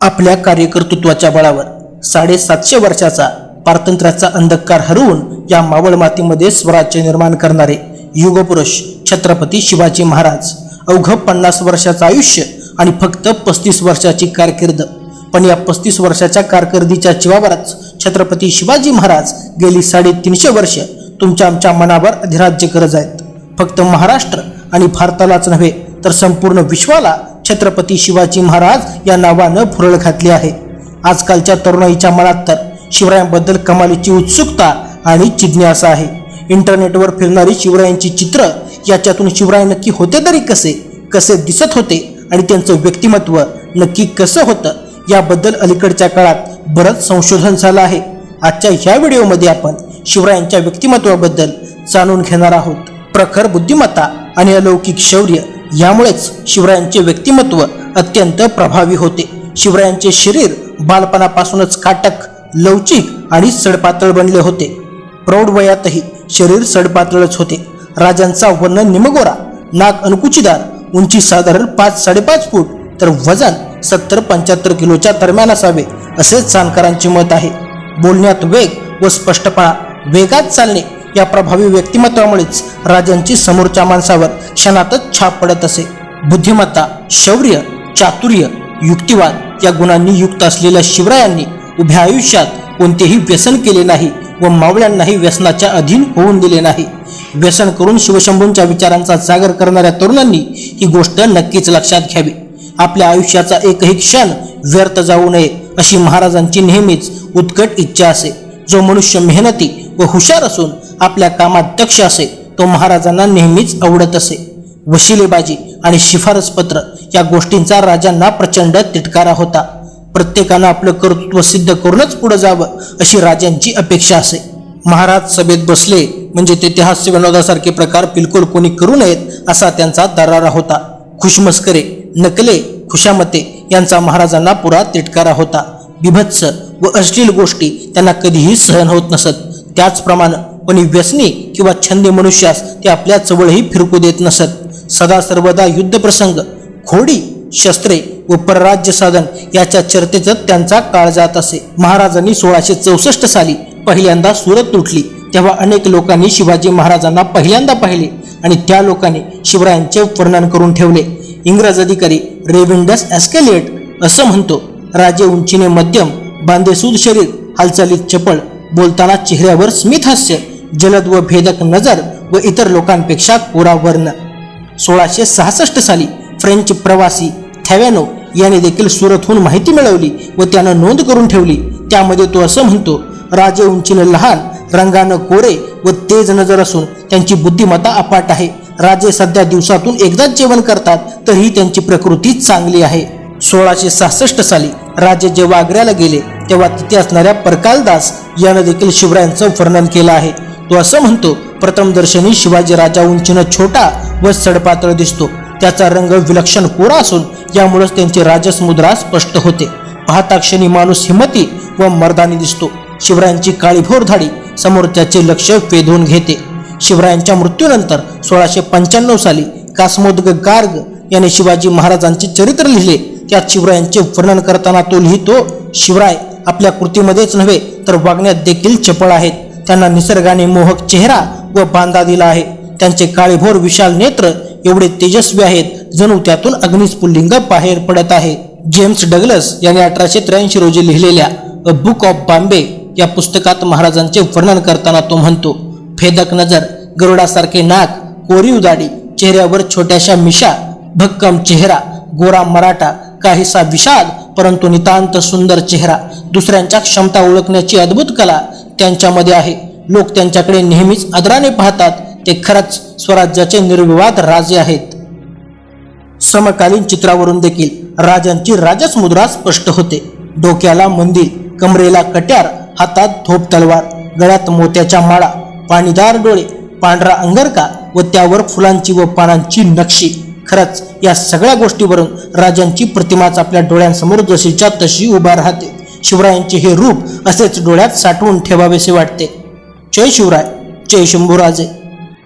आपल्या कार्यकर्तृत्वाच्या बळावर साडेसातशे वर्षाचा पारतंत्र्याचा अंधकार हरवून या मावळ मातीमध्ये स्वराज्य निर्माण करणारे युगपुरुष छत्रपती शिवाजी महाराज अवघ पन्नास वर्षाचं आयुष्य आणि फक्त पस्तीस वर्षाची कारकीर्द. पण या पस्तीस वर्षाच्या कारकिर्दीच्या जीवावरच छत्रपती शिवाजी महाराज गेली साडेतीनशे वर्ष तुमच्या आमच्या मनावर अधिराज्य करत आहेत. फक्त महाराष्ट्र आणि भारतालाच नव्हे तर संपूर्ण विश्वाला छत्रपती शिवाजी महाराज या नावानं फुरळ घातली आहे. आजकालच्या तरुणाईच्या मनात तर शिवरायांबद्दल कमालीची उत्सुकता आणि जिज्ञासा आहे. इंटरनेटवर फिरणारी शिवरायांची चित्र याच्यातून शिवराय नक्की होते तरी कसे? कसे दिसत होते? आणि त्यांचं व्यक्तिमत्व नक्की कसं होतं? याबद्दल अलीकडच्या काळात बरंच संशोधन झालं आहे. आजच्या ह्या व्हिडिओमध्ये आपण शिवरायांच्या व्यक्तिमत्वाबद्दल जाणून घेणार आहोत. प्रखर बुद्धिमत्ता आणि अलौकिक शौर्य यामुळेच शिवरायांचे व्यक्तिमत्व अत्यंत प्रभावी होते. शिवरायांचे शरीर बालपणापासूनच काटक लवचिक आणि सडपातळ बनले होते. प्रौढ वयातही शरीर सडपातळच होते. राजांचा वर्ण निमगोरा नाक अणकुचीदार उंची साधारण पाच साडेपाच फूट तर वजन सत्तर पंच्याहत्तर किलोच्या दरम्यान असावे असे जाणकारांचे मत आहे. बोलण्यात वेग व स्पष्टपणा वेगात चालणे या प्रभावी व्यक्तिमत्वामुळेच राजांची समोरच्या माणसावर क्षणातच छाप पडत असे. बुद्धिमत्ता शौर्य चातुर्य युक्तिवाद या गुणांनी युक्त असलेल्या शिवरायांनी उभ्या आयुष्यात कोणतेही व्यसन केले नाही व मावळ्यांनाही व्यसनाच्या अधीन होऊन दिले नाही. व्यसन करून शिवशंभूंच्या विचारांचा जागर करणाऱ्या तरुणांनी ही गोष्ट नक्कीच लक्षात घ्यावी. आपल्या आयुष्याचा एकही क्षण व्यर्थ जाऊ नये अशी महाराजांची नेहमीच उत्कट इच्छा असे. जो मनुष्य मेहनती व हुशार असून आपल्या कामात दक्ष असे तो महाराजांना नेहमीच आवडत असे. वशिलेबाजी आणि शिफारसपत्र या गोष्टींचा राजांना प्रचंड तिटकारा होता. प्रत्येकानं आपलं कर्तृत्व सिद्ध करूनच पुढे जावं अशी राजांची अपेक्षा असे. महाराज सभेत बसले म्हणजे तेथे हास्य विनोदासारखे प्रकार बिलकुल कोणी करू नयेत असा त्यांचा दरारा होता. खुशमस्करे नकले खुशामते यांचा महाराजांना पुरा तिटकारा होता. बिभत्स व अश्लील गोष्टी त्यांना कधीही सहन होत नसत. त्याचप्रमाणे पण व्यसनी किंवा छंदी मनुष्यास ते आपल्या जवळही फिरकू देत नसत. सदा सर्वदा युद्धप्रसंग खोडी शस्त्रे व परराज्य साधन याच्या चर्चेतच त्यांचा काळ जात असे. महाराजांनी सोळाशे चौसष्ट साली पहिल्यांदा सुरत तुटली तेव्हा अनेक लोकांनी शिवाजी महाराजांना पहिल्यांदा पाहिले आणि त्या लोकांनी शिवरायांचे वर्णन करून ठेवले. इंग्रज अधिकारी रेविंडस ॲस्केलेट असं म्हणतो राजे उंचीने मध्यम बांधेसूद शरीर हालचालीत चपळ बोलताना चेहऱ्यावर स्मित हास्य जलद व भेदक नजर व इतर लोकांपेक्षा कोरा वर्ण सोळाशे सहासष्ट साली फ्रेंच प्रवासी थॅव्यानो याने देखील सुरतहून माहिती मिळवली व त्यानं नोंद करून ठेवली. त्यामध्ये तो असं म्हणतो राजे उंचीनं लहान रंगानं कोरे व तेज नजर असून त्यांची बुद्धिमत्ता अपाट आहे. राजे सध्या दिवसातून एकदाच जेवण करतात तरीही त्यांची प्रकृती चांगली आहे. सोळाशे सहासष्ट साली राजे जेव्हा आग्र्याला गेले तेव्हा तिथे असणाऱ्या परकालदास यानं देखील शिवरायांचं वर्णन केलं आहे. तो असं म्हणतो प्रथमदर्शनी शिवाजी राजा उंचीनं छोटा व सडपातळ दिसतो. त्याचा रंग विलक्षण कोरा असून यामुळेच त्यांची राजसमुद्रा स्पष्ट होते. पाहता क्षणी माणूस हिमती व मर्दानी दिसतो. शिवरायांची काळीभोर धाडी समोरच्याचे लक्ष वेधून घेते. शिवरायांच्या मृत्यूनंतर सोळाशे पंच्याण्णव साली कासमोदग गार्ग याने शिवाजी महाराजांचे चरित्र लिहिले. त्यात शिवरायांचे वर्णन करताना तो लिहितो शिवराय आपल्या कृतीमध्येच नव्हे तर वागण्यात देखील चपळ आहेत. त्यांना निसर्गाने मोहक चेहरा व बांधा दिला आहे. त्यांचे काळेभोर विशाल नेत्र एवढे तेजस्वी आहेत जणू त्यातून अग्निस्फुल्लिंग बाहेर पडत आहे. जेम्स डगलस यांनी अठराशे त्र्याऐंशी रोजी लिहिलेल्या अ बुक ऑफ बॉम्बे या पुस्तकात महाराजांचे वर्णन करताना तो म्हणतो फेदक नजर गरुडासारखे नाक कोरीव दाढी चेहऱ्यावर छोट्याशा मिशा भक्कम चेहरा गोरा मराठा काहीसा विषाद परंतु नितांत सुंदर चेहरा दुसऱ्यांच्या क्षमता ओळखण्याची अद्भुत कला त्यांच्यामध्ये आहे. लोक त्यांच्याकडे नेहमीच आदराने पाहतात. ते खरंच स्वराज्याचे निर्विवाद राजे आहेत. समकालीन चित्रावरून देखील राजांची राजस मुद्रा स्पष्ट होते. डोक्याला मंदिर कमरेला कट्यार हातात धोप तलवार गळ्यात मोत्याच्या माळा पाणीदार डोळे पांढरा अंगरका व त्यावर फुलांची व पानांची नक्षी. खरंच या सगळ्या गोष्टीवरून राजांची प्रतिमाच आपल्या डोळ्यांसमोर जशीच्या तशी उभा राहते. शिवरायांचे हे रूप असेच डोळ्यात साठवून ठेवावेसे वाटते. जय शिवराय जय शंभूराजे.